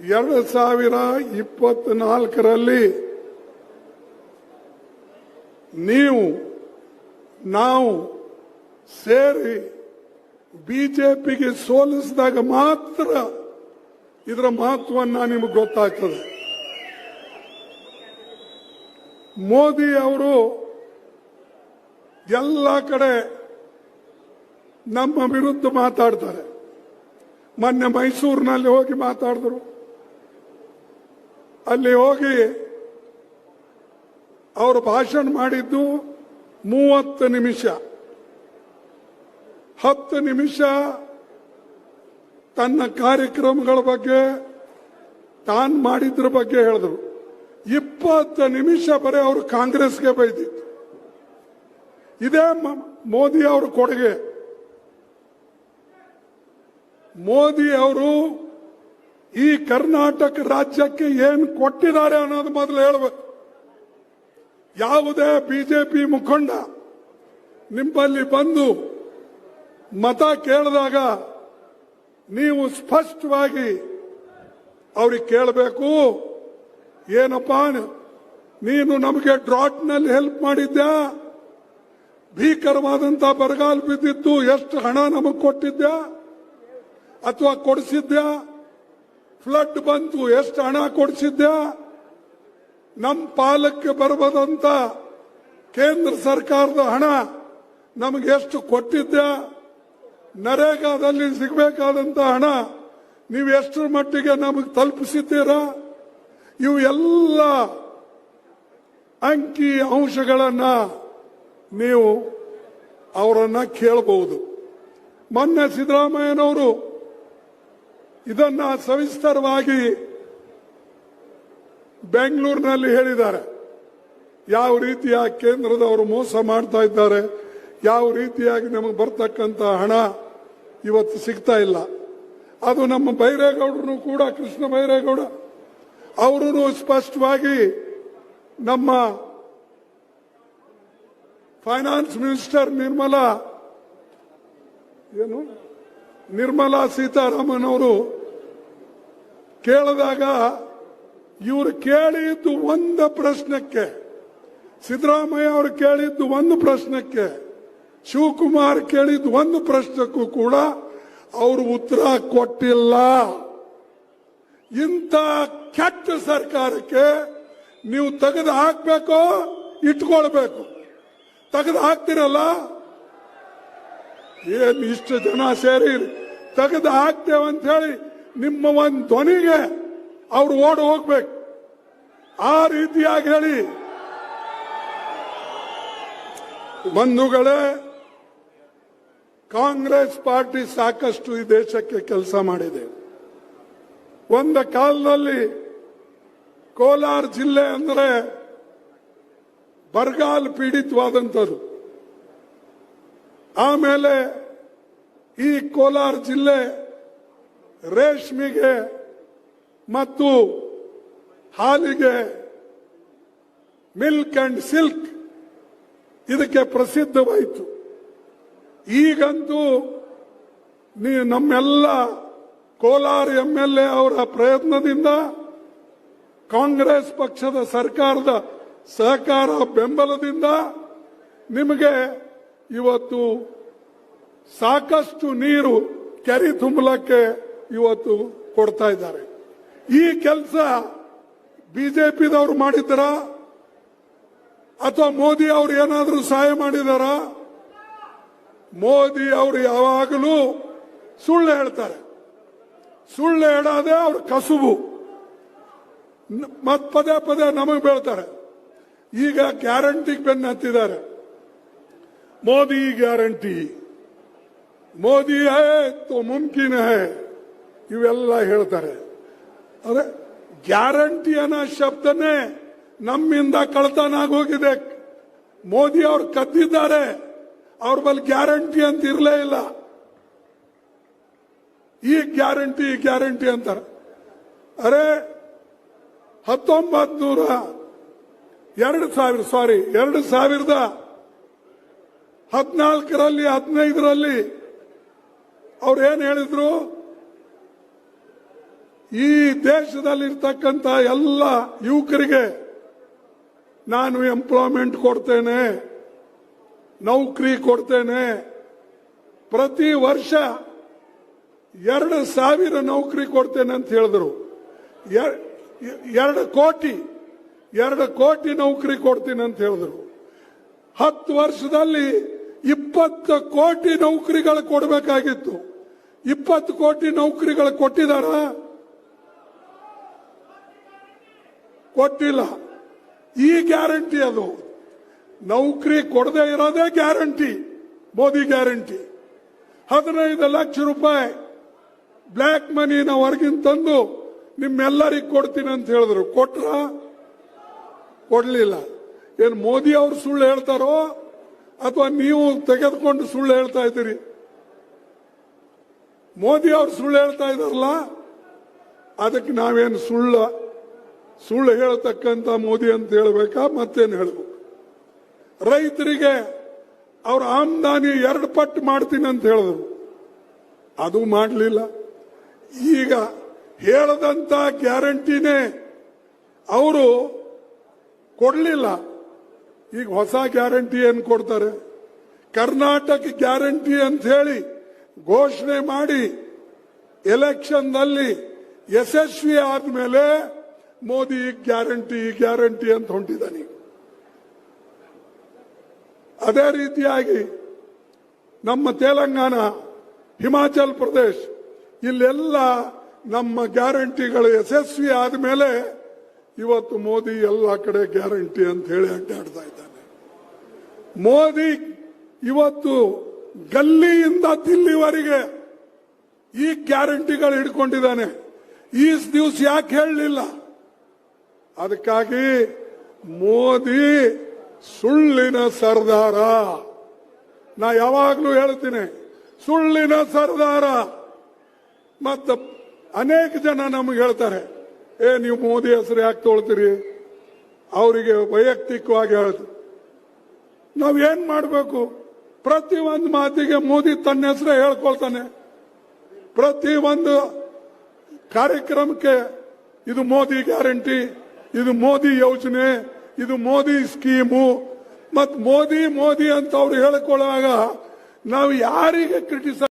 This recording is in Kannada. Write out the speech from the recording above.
ಎರಡು ಸಾವಿರ ಇಪ್ಪತ್ನಾಲ್ಕರಲ್ಲಿ ನೀವು, ನಾವು ಸೇರಿ ಬಿಜೆಪಿಗೆ ಸೋಲಿಸಿದಾಗ ಮಾತ್ರ ಇದರ ಮಹತ್ವವನ್ನು ನಿಮಗೆ ಗೊತ್ತಾಗ್ತದೆ. ಮೋದಿ ಅವರು ಎಲ್ಲ ಕಡೆ ನಮ್ಮ ವಿರುದ್ಧ ಮಾತಾಡ್ತಾರೆ. ಮೊನ್ನೆ ಮೈಸೂರಿನಲ್ಲಿ ಹೋಗಿ ಮಾತಾಡಿದ್ರು. ಅಲ್ಲಿ ಹೋಗಿ ಅವರು ಭಾಷಣ ಮಾಡಿದ್ದು ಮೂವತ್ತು ನಿಮಿಷ. ಹತ್ತು ನಿಮಿಷ ತನ್ನ ಕಾರ್ಯಕ್ರಮಗಳ ಬಗ್ಗೆ ತಾನು ಮಾಡಿದ್ರ ಬಗ್ಗೆ ಹೇಳಿದ್ರು. ಇಪ್ಪತ್ತು ನಿಮಿಷ ಬರೀ ಅವರು ಕಾಂಗ್ರೆಸ್ಗೆ ಬೈದಿತ್ತು ಇದೇ ಮೋದಿ ಅವರು ಕೊಡುಗೆ. ಮೋದಿ ಅವರು ಈ ಕರ್ನಾಟಕ ರಾಜ್ಯಕ್ಕೆ ಏನು ಕೊಟ್ಟಿದ್ದಾರೆ ಅನ್ನೋದು ಮೊದಲು ಹೇಳಬೇಕು ಯಾವುದೇ ಬಿಜೆಪಿ ಮುಖಂಡ ನಿಮ್ಮಲ್ಲಿ ಬಂದು ಮತ ಕೇಳಿದಾಗ ನೀವು ಸ್ಪಷ್ಟವಾಗಿ ಅವ್ರಿಗೆ ಕೇಳಬೇಕು, ಏನಪ್ಪ ನೀನು ನಮಗೆ ಡ್ರಾಟ್ನಲ್ಲಿ ಹೆಲ್ಪ್ ಮಾಡಿದ್ದ ಭೀಕರವಾದಂತ ಬರಗಾಲ ಬಿದ್ದಿತ್ತು ಎಷ್ಟು ಹಣ ನಮಗೆ ಕೊಟ್ಟಿದ್ದ ಅಥವಾ ಕೊಡಿಸಿದ್ಯಾ? ಫ್ಲಡ್ ಬಂತು, ಎಷ್ಟು ಹಣ ಕೊಡಿಸಿದ್ಯಾ? ನಮ್ಮ ಪಾಲಕ್ಕೆ ಬರಬಹುದಂತ ಕೇಂದ್ರ ಸರ್ಕಾರದ ಹಣ ನಮಗೆ ಎಷ್ಟು ಕೊಟ್ಟಿದ್ದೆ ನರೇಗಾದಲ್ಲಿ ಸಿಗಬೇಕಾದಂತ ಹಣ ನೀವು ಎಷ್ಟರ ಮಟ್ಟಿಗೆ ನಮಗೆ ತಲುಪಿಸಿದ್ದೀರಾ? ಇವು ಎಲ್ಲ ಅಂಕಿ ಅಂಶಗಳನ್ನ ನೀವು ಅವರನ್ನ ಕೇಳಬಹುದು ಮೊನ್ನೆ ಸಿದ್ದರಾಮಯ್ಯನವರು ಇದನ್ನ ಸವಿಸ್ತರವಾಗಿ ಬೆಂಗಳೂರಿನಲ್ಲಿ ಹೇಳಿದ್ದಾರೆ. ಯಾವ ರೀತಿಯ ಕೇಂದ್ರದವರು ಮೋಸ ಮಾಡ್ತಾ ಇದ್ದಾರೆ, ಯಾವ ರೀತಿಯಾಗಿ ನಮಗೆ ಬರ್ತಕ್ಕಂತ ಹಣ ಇವತ್ತು ಸಿಗ್ತಾ ಇಲ್ಲ. ಅದು ನಮ್ಮ ಬೈರೇಗೌಡರು ಕೂಡ, ಕೃಷ್ಣ ಬೈರೇಗೌಡ ಅವರು ಸ್ಪಷ್ಟವಾಗಿ ನಮ್ಮ ಫೈನಾನ್ಸ್ ಮಿನಿಸ್ಟರ್ ನಿರ್ಮಲಾ, ಏನು? ನಿರ್ಮಲಾ ಸೀತಾರಾಮನ್ ಅವರು ಕೇಳಿದಾಗ ಇವರು ಕೇಳಿದ್ದು ಒಂದು ಪ್ರಶ್ನಕ್ಕೆ, ಸಿದ್ದರಾಮಯ್ಯ ಅವರು ಕೇಳಿದ್ದು ಒಂದು ಪ್ರಶ್ನಕ್ಕೆ, ಶಿವಕುಮಾರ್ ಕೇಳಿದ್ದು ಒಂದು ಪ್ರಶ್ನಕ್ಕೂ ಕೂಡ ಅವರು ಉತ್ತರ ಕೊಟ್ಟಿಲ್ಲ. ಇಂಥ ಕೆಟ್ಟ ಸರ್ಕಾರಕ್ಕೆ ನೀವು ತೆಗೆದು ಹಾಕ್ಬೇಕು ಇಟ್ಕೊಳ್ಬೇಕು. ತೆಗೆದು ಹಾಕ್ತಿರಲ್ಲ? ಏನು ಇಷ್ಟು ಜನ ಸೇರಿ ತೆಗೆದು ಹಾಕ್ತೇವೆ ಅಂತ ಹೇಳಿ ನಿಮ್ಮ ಒಂದು ಧ್ವನಿಗೆ ಅವ್ರು ಓಡ್ ಹೋಗ್ಬೇಕು. ಆ ರೀತಿಯಾಗಿ ಹೇಳಿ. ಬಂಧುಗಳೇ, ಕಾಂಗ್ರೆಸ್ ಪಾರ್ಟಿ ಸಾಕಷ್ಟು ಈ ದೇಶಕ್ಕೆ ಕೆಲಸ ಮಾಡಿದೆ. ಒಂದು ಕಾಲದಲ್ಲಿ ಕೋಲಾರ ಜಿಲ್ಲೆ ಅಂದ್ರೆ ಬರಗಾಲ ಪೀಡಿತವಾದಂಥದ್ದು. ಆಮೇಲೆ ಈ ಕೋಲಾರ ಜಿಲ್ಲೆ ರೇಷ್ಮೆಗೆ ಮತ್ತು ಹಾಲಿಗೆ ಮಿಲ್ಕ್ ಅಂಡ್ ಸಿಲ್ಕ್ ಇದಕ್ಕೆ ಪ್ರಸಿದ್ಧವಾಯಿತು. ಈಗಂತೂ ನೀ ನಮ್ಮೆಲ್ಲ ಕೋಲಾರ ಎಂ ಎಲ್ ಎ ಅವರ ಪ್ರಯತ್ನದಿಂದ ಕಾಂಗ್ರೆಸ್ ಪಕ್ಷದ ಸರ್ಕಾರದ ಸಹಕಾರ ಬೆಂಬಲದಿಂದ ನಿಮಗೆ ಇವತ್ತು ಸಾಕಷ್ಟು ನೀರು ಕೆರೆ ತುಂಬಲಕ್ಕೆ ಇವತ್ತು ಕೊಡ್ತಾ ಇದ್ದಾರೆ. ಈ ಕೆಲಸ ಬಿಜೆಪಿದವರು ಮಾಡಿದ್ದಾರ? ಅಥವಾ ಮೋದಿ ಅವರು ಏನಾದರೂ ಸಹಾಯ ಮಾಡಿದಾರ? ಮೋದಿ ಅವರು ಯಾವಾಗಲೂ ಸುಳ್ಳು ಹೇಳ್ತಾರೆ. ಸುಳ್ಳು ಹೇಳದೆ ಅವ್ರ ಕಸುಬು. ಮತ್ ಪದೇ ಪದೇ ನಮಗೆ ಬೀಳ್ತಾರೆ. ಈಗ ಗ್ಯಾರಂಟಿಗೆ ಬೆನ್ನು ಹತ್ತಿದ್ದಾರೆ. ಮೋದಿ ಗ್ಯಾರಂಟಿ. ಮೋದಿ ಹೇ ತೋ ಮುಮ್ಕಿನ್ ಹೇ. ಇವೆಲ್ಲ ಹೇಳ್ತಾರೆ. ಅದೇ, ಗ್ಯಾರಂಟಿ ಅನ್ನೋ ಶಬ್ದನೇ ನಮ್ಮಿಂದ ಕಳ್ತನ ಆಗೋಗಿದೆ ಮೋದಿ ಅವ್ರು ಕದ್ದಿದ್ದಾರೆ. ಅವ್ರ ಬಲ್ ಗ್ಯಾರಂಟಿ ಅಂತ ಇರಲೇ ಇಲ್ಲ. ಈ ಗ್ಯಾರಂಟಿ ಗ್ಯಾರಂಟಿ ಅಂತಾರೆ. ಅರೆ ಹತ್ತೊಂಬತ್ ನೂರ ಎರಡು ಸಾವಿರ, ಸಾರಿ, ಎರಡು ಸಾವಿರದ ಹದಿನಾಲ್ಕರಲ್ಲಿ, ಹದಿನೈದರಲ್ಲಿ ಅವ್ರು ಏನು ಹೇಳಿದ್ರು? ಈ ದೇಶದಲ್ಲಿರ್ತಕ್ಕಂಥ ಎಲ್ಲ ಯುವಕರಿಗೆ ನಾನು ಎಂಪ್ಲಾಯ್ಮೆಂಟ್ ಕೊಡ್ತೇನೆ, ನೌಕರಿ ಕೊಡ್ತೇನೆ. ಪ್ರತಿ ವರ್ಷ ಎರಡು ಸಾವಿರ ನೌಕರಿ ಕೊಡ್ತೇನೆ ಅಂತ ಹೇಳಿದ್ರು. ಎರ್- ಎರಡು ಕೋಟಿ ಎರಡು ಕೋಟಿ ನೌಕರಿ ಕೊಡ್ತೀನಿ ಅಂತ ಹೇಳಿದ್ರು. ಹತ್ತು ವರ್ಷದಲ್ಲಿ ಇಪ್ಪತ್ತು ಕೋಟಿ ನೌಕರಿಗಳು ಕೊಡಬೇಕಾಗಿತ್ತು. ಇಪ್ಪತ್ತು ಕೋಟಿ ನೌಕರಿಗಳು ಕೊಟ್ಟಿದಾರ ಕೊಟ್ಟಿಲ್ಲ. ಈ ಗ್ಯಾರಂಟಿ ಅದು. ನೌಕರಿ ಕೊಡದೆ ಇರೋದೇ ಗ್ಯಾರಂಟಿ, ಮೋದಿ ಗ್ಯಾರಂಟಿ. ಹದಿನೈದು ಲಕ್ಷ ರೂಪಾಯಿ ಬ್ಲ್ಯಾಕ್ ಮನಿನ ಹೊರಗಿನ ತಂದು ನಿಮ್ಮೆಲ್ಲರಿಗೆ ಕೊಡ್ತೀನಿ ಅಂತ ಹೇಳಿದ್ರು. ಕೊಟ್ರ? ಕೊಡ್ಲಿಲ್ಲ. ಏನ್ ಮೋದಿ ಅವರು ಸುಳ್ಳು ಹೇಳ್ತಾರೋ ಅಥವಾ ನೀವು ತೆಗೆದುಕೊಂಡು ಸುಳ್ಳು ಹೇಳ್ತಾ ಇದ್ದೀರಿ? ಮೋದಿ ಅವರು ಸುಳ್ಳು ಹೇಳ್ತಾ ಇದಾರಲ್ಲ ಅದಕ್ಕೆ ನಾವೇನು ಸುಳ್ಳು ಸುಳ್ಳು ಹೇಳತಕ್ಕಂತ ಮೋದಿ ಅಂತ ಹೇಳ್ಬೇಕಾ? ಮತ್ತೇನು ಹೇಳಬೇಕು? ರೈತರಿಗೆ ಅವ್ರ ಆಮದಾನಿ ಎರಡು ಪಟ್ಟು ಮಾಡ್ತೀನಿ ಅಂತ ಹೇಳಿದ್ರು. ಅದು ಮಾಡಲಿಲ್ಲ. ಈಗ ಹೇಳದಂತ ಗ್ಯಾರಂಟಿನೇ ಅವರು ಕೊಡಲಿಲ್ಲ. ಈಗ ಹೊಸ ಗ್ಯಾರಂಟಿ ಏನು ಕೊಡ್ತಾರೆ? ಕರ್ನಾಟಕ ಗ್ಯಾರಂಟಿ ಅಂತ ಹೇಳಿ ಘೋಷಣೆ ಮಾಡಿ ಎಲೆಕ್ಷನ್ನಲ್ಲಿ ಯಶಸ್ವಿ ಆದ್ಮೇಲೆ ಮೋದಿ ಗ್ಯಾರಂಟಿ ಗ್ಯಾರಂಟಿ ಅಂತ ಹೊಂಟಿದ್ದಾನೆ. ಅದೇ ರೀತಿಯಾಗಿ ನಮ್ಮ ತೆಲಂಗಾಣ, ಹಿಮಾಚಲ್ ಪ್ರದೇಶ್, ಇಲ್ಲೆಲ್ಲ ನಮ್ಮ ಗ್ಯಾರಂಟಿಗಳು ಯಶಸ್ವಿ ಆದ್ಮೇಲೆ ಇವತ್ತು ಮೋದಿ ಎಲ್ಲ ಕಡೆ ಗ್ಯಾರಂಟಿ ಅಂತ ಹೇಳಿ ಅಡ್ಡಾಡ್ತಾ ಇದ್ದಾನೆ. ಮೋದಿ ಇವತ್ತು ಗಲ್ಲಿಯಿಂದ ದಿಲ್ಲಿವರೆಗೆ ಈ ಗ್ಯಾರಂಟಿಗಳು ಹಿಡ್ಕೊಂಡಿದ್ದಾನೆ. ಈ ದಿವಸ ಯಾಕೆ ಹೇಳಲಿಲ್ಲ? ಅದಕ್ಕಾಗಿ ಮೋದಿ ಸುಳ್ಳಿನ ಸರ್ದಾರ. ನಾ ಯಾವಾಗ್ಲೂ ಹೇಳ್ತೀನಿ, ಸುಳ್ಳಿನ ಸರ್ದಾರ. ಮತ್ತ ಅನೇಕ ಜನ ನಮ್ಗೆ ಹೇಳ್ತಾರೆ, ಏ, ನೀವು ಮೋದಿ ಹೆಸರು ಯಾಕೆ ತೊಳ್ತೀರಿ? ಅವರಿಗೆ ವೈಯಕ್ತಿಕವಾಗಿ ನಾವ್ ಏನ್ ಮಾಡಬೇಕು? ಪ್ರತಿ ಒಂದು ಮಾತಿಗೆ ಮೋದಿ ತನ್ನ ಹೆಸರೇ ಹೇಳ್ಕೊಳ್ತಾನೆ. ಪ್ರತಿ ಒಂದು ಕಾರ್ಯಕ್ರಮಕ್ಕೆ ಇದು ಮೋದಿ ಗ್ಯಾರಂಟಿ. ಇದು ಮೋದಿ ಯೋಜನೆ, ಇದು ಮೋದಿ ಸ್ಕೀಮು. ಮತ್ ಮೋದಿ ಮೋದಿ ಅಂತ ಅವ್ರು ಹೇಳಿಕೊಳ್ಳುವಾಗ ನಾವು ಯಾರಿಗೆ ಕ್ರಿಟಿಸೈಸ್